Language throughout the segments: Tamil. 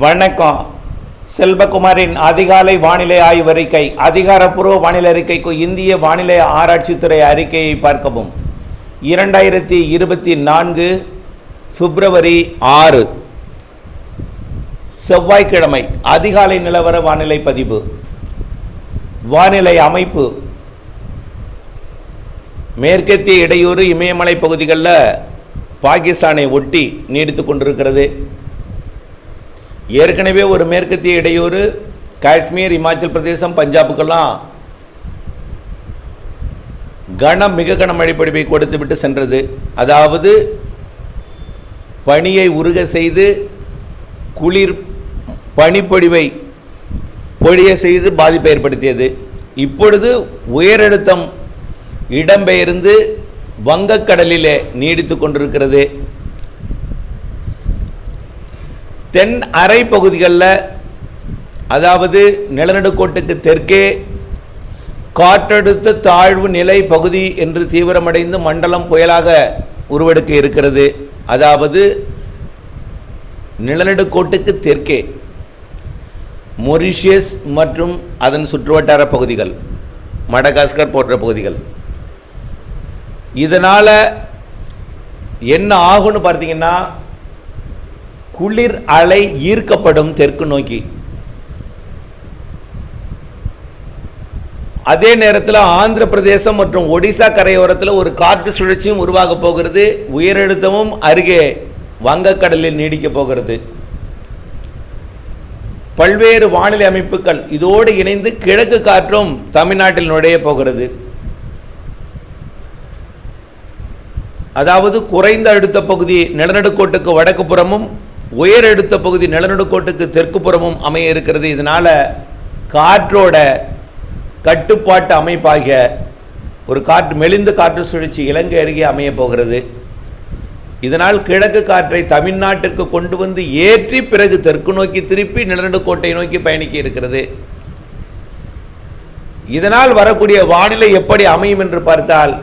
வணக்கம். செல்வகுமாரின் அதிகாலை வானிலை ஆய்வு அறிக்கை அதிகாரப்பூர்வ வானிலை அறிக்கைக்கு இந்திய வானிலை ஆராய்ச்சித்துறை அறிக்கையை பார்க்கவும். இரண்டாயிரத்தி இருபத்தி நான்கு பிப்ரவரி ஆறு செவ்வாய்க்கிழமை அதிகாலை நிலவர வானிலை பதிவு. வானிலை அமைப்பு. மேற்கத்திய இடையூறு இமயமலை பகுதிகளில் பாகிஸ்தானை ஒட்டி நீடித்து கொண்டிருக்கிறது. ஏற்கனவே ஒரு மேற்கத்திய இடையூறு காஷ்மீர் இமாச்சல் பிரதேசம் பஞ்சாபுக்கெல்லாம் கனம் மிக கன பொழிவை கொடுத்துவிட்டு சென்றது. அதாவது பனியை உருக செய்து குளிர் பனிப்பொழிவை பொழிய செய்து பாதிப்பை ஏற்படுத்தியது. இப்பொழுது உயரழுத்தம் இடம்பெயர்ந்து வங்கக்கடலிலே நீடித்து கொண்டிருக்கிறது. தென் அரை பகுதிகளில் அதாவது நிலநடுக்கோட்டுக்கு தெற்கே காற்றழுத்த தாழ்வு நிலை பகுதி என்று தீவிரமடைந்து மண்டலம் புயலாக உருவெடுக்க இருக்கிறது. அதாவது நிலநடுக்கோட்டுக்கு தெற்கே மொரிஷியஸ் மற்றும் அதன் சுற்றுவட்டார பகுதிகள் மடகாஸ்கர் போன்ற பகுதிகள். இதனால் என்ன ஆகும்னு பார்த்தீங்கன்னா குளிர் அலை ஈர்க்கப்படும் தெற்கு நோக்கி. அதே நேரத்தில் ஆந்திர பிரதேசம் மற்றும் ஒடிசா கரையோரத்தில் ஒரு காற்று சுழற்சியும் உருவாக போகிறது. உயரழுத்தமும் அருகே வங்கக்கடலில் நீடிக்க போகிறது. பல்வேறு வானிலை அமைப்புகள் இதோடு இணைந்து கிழக்கு காற்றும் தமிழ்நாட்டில் நுழைய போகிறது. அதாவது குறைந்த அழுத்த பகுதி நிலநடுக்கோட்டுக்கு வடக்கு புறமும் உயர் எடுத்த பகுதி நிலநடுக்கோட்டுக்கு தெற்கு புறமும் அமைய இருக்கிறது. இதனால் காற்றோட கட்டுப்பாட்டு அமைப்பாக ஒரு காற்று மெலிந்த காற்று சுழற்சி இலங்கை அருகே அமைய போகிறது. இதனால் கிழக்கு காற்றை தமிழ்நாட்டிற்கு கொண்டு வந்து ஏற்றி பிறகு தெற்கு நோக்கி திருப்பி நிலநடுக்கோட்டை நோக்கி பயணிக்க இருக்கிறது. இதனால் வரக்கூடிய வானிலை எப்படி அமையும் என்று பார்த்தால்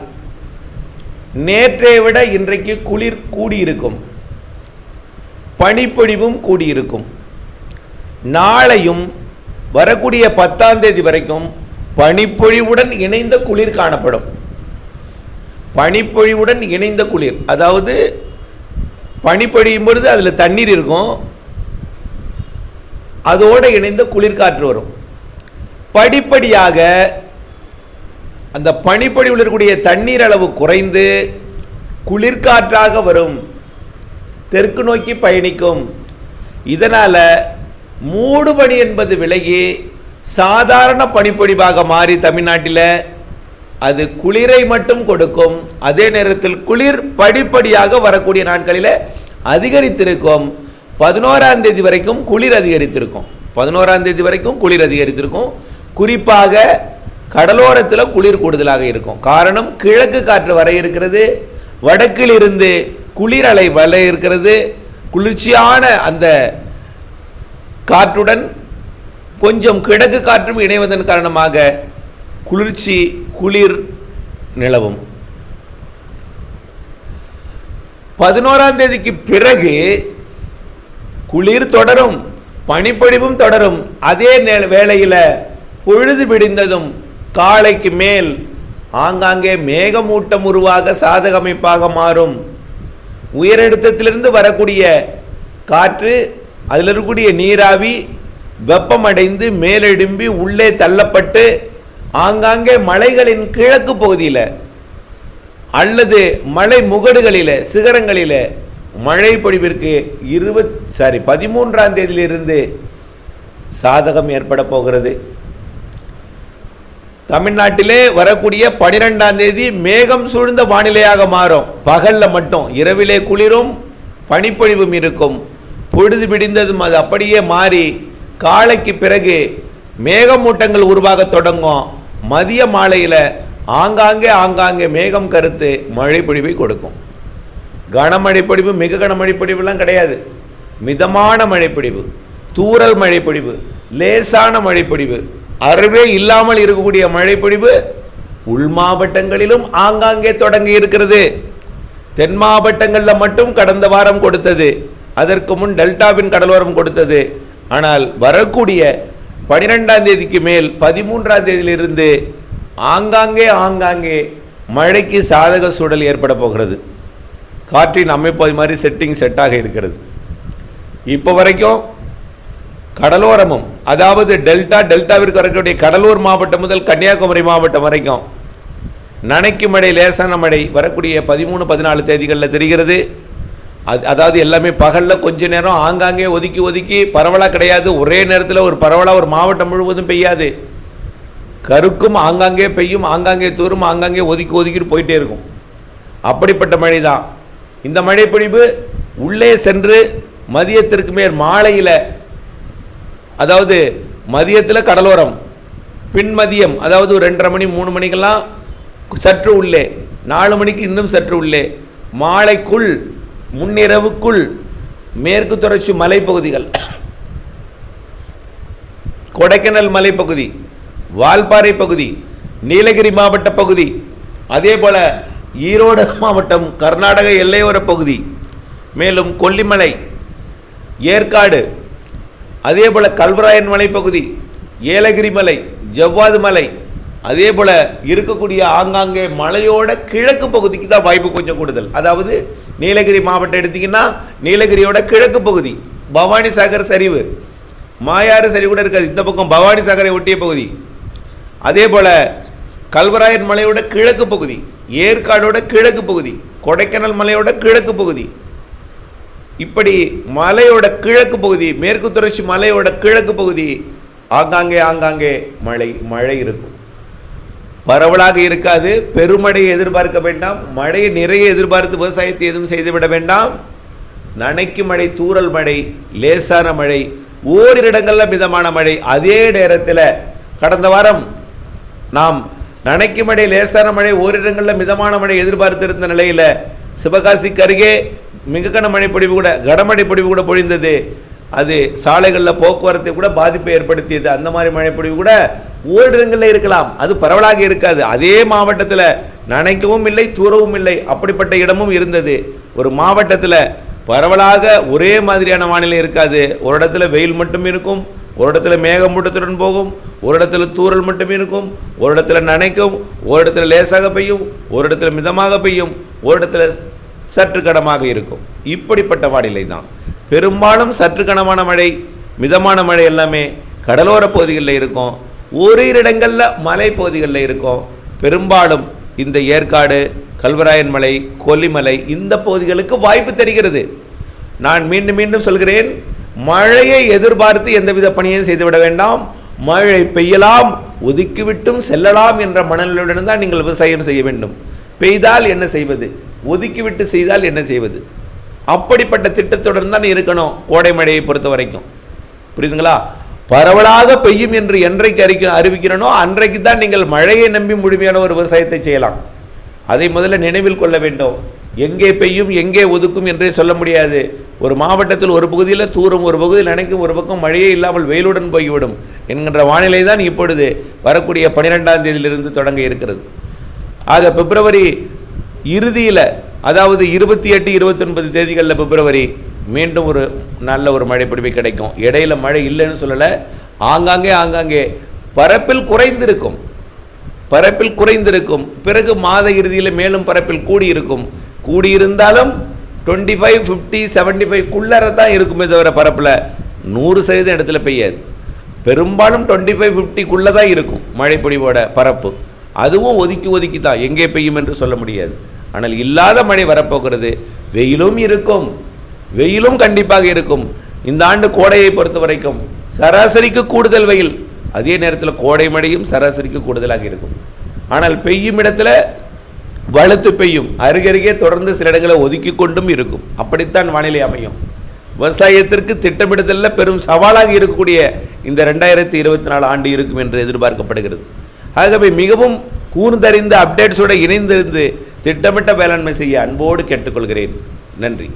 நேற்றை விட இன்றைக்கு குளிர் கூடியிருக்கும். பனிப்பொழிவும் கூடியிருக்கும். நாளையும் வரக்கூடிய பத்தாம் தேதி வரைக்கும் பனிப்பொழிவுடன் இணைந்த குளிர் காணப்படும். பனிப்பொழிவுடன் இணைந்த குளிர். அதாவது பனி பொழியும் பொழுது அதில் தண்ணீர் இருக்கும். அதோடு இணைந்த குளிர்காற்று வரும். படிப்படியாக அந்த பனிப்பொழிவில் இருக்கக்கூடிய தண்ணீர் அளவு குறைந்து குளிர்காற்றாக வரும். தெற்கு நோக்கி பயணிக்கும். இதனால் மூடுபனி என்பது விலகி சாதாரண பனிப்பொழிவாக மாறி தமிழ்நாட்டில் அது குளிரை மட்டும் கொடுக்கும். அதே நேரத்தில் குளிர் படிப்படியாக வரக்கூடிய நாட்களில் அதிகரித்திருக்கும். பதினோராம் தேதி வரைக்கும் குளிர் அதிகரித்திருக்கும். பதினோராம் தேதி வரைக்கும் குளிர் அதிகரித்திருக்கும். குறிப்பாக கடலோரத்தில் குளிர் கூடுதலாக இருக்கும். காரணம் கிழக்கு காற்று வர இருக்கிறது. வடக்கில் இருந்து குளிர் அலை இருக்கிறது. குளிர்ச்சியான அந்த காற்றுடன் கொஞ்சம் கிழக்கு காற்றும் இணைவதன் காரணமாக குளிர்ச்சி குளிர் நிலவும். பதினோராம் தேதிக்கு பிறகு குளிர் தொடரும் பனிப்பொழிவும் தொடரும். அதே நே- வேளையில் பொழுது விடிந்ததும் காலைக்கு மேல் ஆங்காங்கே மேகமூட்டம் உருவாக சாதக அமைப்பாக மாறும். உயரழுத்தத்திலிருந்து வரக்கூடிய காற்று அதில் இருக்கக்கூடிய நீராவி வெப்பமடைந்து மேலெடும்பி உள்ளே தள்ளப்பட்டு ஆங்காங்கே மலைகளின் கிழக்கு பகுதியில் அல்லது மலை முகடுகளில் சிகரங்களில் மழை பொழிவிற்கு இருபத் சாரி பதிமூன்றாம் தேதியிலிருந்து சாதகம் ஏற்பட போகிறது. தமிழ்நாட்டிலே வரக்கூடிய பனிரெண்டாம் தேதி மேகம் சூழ்ந்த வானிலையாக மாறும். பகலில் மட்டும் இரவிலே குளிரும் பனிப்பொழிவும் இருக்கும். பொழுது பிடிந்ததும் அது அப்படியே மாறி காலைக்கு பிறகு மேகமூட்டங்கள் உருவாக தொடங்கும். மதிய மாலையில் ஆங்காங்கே ஆங்காங்கே மேகம் கருத்து மழை பொழிவை கொடுக்கும். கனமழை பொழிவு மிக கனமழை பொழிவுலாம் கிடையாது. மிதமான மழைப்பொழிவு தூரல் தூறல் லேசான மழைப்பொழிவு. அறவே இல்லாமல் இருக்கக்கூடிய மழைப்பொழிவு உள் மாவட்டங்களிலும் ஆங்காங்கே தொடங்கி இருக்கிறது. தென் மாவட்டங்களில் மட்டும் கடந்த வாரம் கொடுத்தது. அதற்கு முன் டெல்டாவின் கடலோரம் கொடுத்தது. ஆனால் வரக்கூடிய பனிரெண்டாம் தேதிக்கு மேல் பதிமூன்றாம் தேதியிலிருந்து ஆங்காங்கே ஆங்காங்கே மழைக்கு சாதக சூழல் ஏற்பட போகிறது. காற்றின் அமைப்பு அது மாதிரி செட்டிங் செட்டாக இருக்கிறது. இப்போ வரைக்கும் கடலோரமும் அதாவது டெல்டா டெல்டாவிற்கு வரக்கூடிய கடலூர் மாவட்டம் முதல் கன்னியாகுமரி மாவட்டம் வரைக்கும் நனைக்கு மழை லேசான மழை வரக்கூடிய பதிமூணு பதினாலு தேதிகளில் தெரிகிறது. அது அதாவது எல்லாமே பகலில் கொஞ்ச நேரம் ஆங்காங்கே ஒதுக்கி ஒதுக்கி பரவலாக கிடையாது. ஒரே நேரத்தில் ஒரு பரவலாக ஒரு மாவட்டம் முழுவதும் பெய்யாது. கருக்கும் ஆங்காங்கே பெய்யும் ஆங்காங்கே தூரும் ஆங்காங்கே ஒதுக்கி ஒதுக்கிட்டு போயிட்டே இருக்கும். அப்படிப்பட்ட மழை தான் இந்த மழை பொழிவு உள்ளே சென்று மதியத்திற்கு மேல் மாலையில் அதாவது மதியத்தில் கடலோரம் பின்மதியம் அதாவது ஒரு ரெண்டரை மணி மூணு மணிக்கெல்லாம் சற்று உள்ளே நாலு மணிக்கு இன்னும் சற்று உள்ளே மாலைக்குள் முன்னிரவுக்குள் மேற்கு தொடர்ச்சி மலைப்பகுதிகள் கொடைக்கானல் மலைப்பகுதி வால்பாறை பகுதி நீலகிரி மாவட்ட பகுதி அதே போல் ஈரோடு மாவட்டம் கர்நாடக எல்லையோர பகுதி மேலும் கொல்லிமலை ஏற்காடு அதே போல் கல்வராயன் மலைப்பகுதி ஏலகிரி மலை ஜவ்வாது மலை அதே போல் இருக்கக்கூடிய ஆங்காங்கே மலையோட கிழக்கு பகுதிக்கு தான் வாய்ப்பு கொஞ்சம் கூடுதல். அதாவது நீலகிரி மாவட்டம் எடுத்திங்கன்னா நீலகிரியோட கிழக்கு பகுதி பவானி சாகர் சரிவு. மாயாறு சரிவு கூட இருக்காது இந்த பக்கம் பவானி சாகரை ஒட்டிய பகுதி. அதே போல் கல்வராயன் மலையோட கிழக்கு பகுதி ஏற்காடோட கிழக்கு பகுதி கொடைக்கானல் மலையோட கிழக்கு பகுதி. இப்படி மலையோட கிழக்கு பகுதி மேற்கு தொடர்ச்சி மலையோட கிழக்கு பகுதி ஆங்காங்கே ஆங்காங்கே மழை மழை இருக்கும். பரவலாக இருக்காது பெருமழையை எதிர்பார்க்க வேண்டாம் மழையை நிறைய எதிர்பார்த்து விவசாயத்தை எதுவும் செய்துவிட வேண்டாம். நனைக்கு மழை தூரல் மழை லேசான மழை ஓரிரு இடங்களில் மிதமான மழை அதே நேரத்தில் கடந்த வாரம் நாம் நனைக்கு மழை லேசான மழை ஓரிடங்களில் மிதமான மழை எதிர்பார்த்திருந்த நிலையில் சிவகாசிக்கு அருகே மிக கனமழை பொழிவு கூட கனமழை பொழிவு கூட பொழிந்தது. அது சாலைகளில் போக்குவரத்தை கூட பாதிப்பை ஏற்படுத்தியது. அந்த மாதிரி மழைப்பொழிவு கூட ஓரிடங்களில் இருக்கலாம். அது பரவலாக இருக்காது. அதே மாவட்டத்தில் நனைக்கவும் இல்லை தூரவும் இல்லை. அப்படிப்பட்ட இடமும் இருந்தது. ஒரு மாவட்டத்தில் பரவலாக ஒரே மாதிரியான வானிலை இருக்காது. ஒரு இடத்துல வெயில் மட்டும் இருக்கும். ஒரு இடத்துல மேகமூட்டத்துடன் போகும். ஒரு இடத்துல தூரல் மட்டும் இருக்கும். ஒரு இடத்துல நனைக்கும். ஒரு இடத்துல லேசாக பெய்யும். ஒரு இடத்துல மிதமாக பெய்யும். ஒரு இடத்துல சற்று கனமாக இருக்கும். இப்படிப்பட்ட வானிலை தான். பெரும்பாலும் சற்று கனமான மழை மிதமான மழை எல்லாமே கடலோர பகுதிகளில் இருக்கும். ஓரிரு இடங்களில் மலை பகுதிகளில் இருக்கும். பெரும்பாலும் இந்த ஏற்காடு கல்வராயன் மலை கொல்லிமலை இந்த பகுதிகளுக்கு வாய்ப்பு தெரிகிறது. நான் மீண்டும் மீண்டும் சொல்கிறேன் மழையை எதிர்பார்த்து எந்தவித பணியையும் செய்துவிட வேண்டாம். மழை பெய்யலாம் ஒதுக்கிவிட்டும் செல்லலாம் என்ற மனநிலையுடன் தான் நீங்கள் விவசாயம் செய்ய வேண்டும். பெய்தால் என்ன செய்வது? ஒதுக்கிவிட்டு செய்தால் என்ன செய்வது? அப்படிப்பட்ட திட்டத்துடன் தான் இருக்கணும் கோடை மழையை பொறுத்த வரைக்கும். புரியுதுங்களா? பரவலாக பெய்யும் என்று என்றைக்கு அறிக்க அறிவிக்கிறனோ அன்றைக்கு தான் நீங்கள் மழையை நம்பி முழுமையான ஒரு விவசாயத்தை செய்யலாம். அதை முதல்ல நினைவில் கொள்ள வேண்டும். எங்கே பெய்யும் எங்கே ஒதுக்கும் என்றே சொல்ல முடியாது. ஒரு மாவட்டத்தில் ஒரு பகுதியில் தூரம் ஒரு பகுதியில் நினைக்கும் ஒரு பக்கம் மழையே இல்லாமல் வெயிலுடன் போய்விடும் என்கின்ற வானிலை தான் இப்பொழுது வரக்கூடிய பனிரெண்டாம் தேதியிலிருந்து தொடங்க இருக்கிறது. ஆக பிப்ரவரி இறுதியில் அதாவது இருபத்தி எட்டு இருபத்தொன்பது தேதிகளில் பிப்ரவரி மீண்டும் ஒரு நல்ல ஒரு மழை பிடிப்பு கிடைக்கும். இடையில மழை இல்லைன்னு சொல்லலை. ஆங்காங்கே ஆங்காங்கே. பரப்பில் குறைந்திருக்கும். பரப்பில் குறைந்திருக்கும். பிறகு மாத இறுதியில் மேலும் பரப்பில் கூடியிருக்கும். கூடியிருந்தாலும் டுவெண்ட்டி ஃபைவ் ஃபிஃப்டி செவன்ட்டி ஃபைவ்க்குள்ளர தான் இருக்குமே தவிர பரப்பில். நூறு சதவீதம் இடத்துல பெய்யாது. பெரும்பாலும் டுவெண்ட்டி ஃபைவ் ஃபிஃப்டிக்குள்ளே தான் இருக்கும் மழைப்பொழிவோட பரப்பு. அதுவும் ஒதுக்கி ஒதுக்கி தான். எங்கே பெய்யும் என்று சொல்ல முடியாது. ஆனால் இல்லாத மழை வரப்போகிறது. வெயிலும் இருக்கும். வெயிலும் கண்டிப்பாக இருக்கும். இந்த ஆண்டு கோடையை பொறுத்த வரைக்கும் சராசரிக்கு கூடுதல் வெயில். அதே நேரத்தில் கோடை மழையும் சராசரிக்கு கூடுதலாக இருக்கும். ஆனால் பெய்யும் இடத்துல வலுத்து பெய்யும். அருகருகே தொடர்ந்து சில இடங்களை ஒதுக்கி கொண்டும் இருக்கும். அப்படித்தான் வானிலை அமையும். விவசாயத்திற்கு திட்டமிடுதலில் பெரும் சவாலாக இருக்கக்கூடிய இந்த ரெண்டாயிரத்தி இருபத்தி நாலு ஆண்டு இருக்கும் என்று எதிர்பார்க்கப்படுகிறது. ஆகவே மிகவும் கூர்ந்தறிந்த அப்டேட்ஸோடு இணைந்திருந்து திட்டமிட்ட வேளாண்மை செய்ய அன்போடு கேட்டுக்கொள்கிறேன். நன்றி.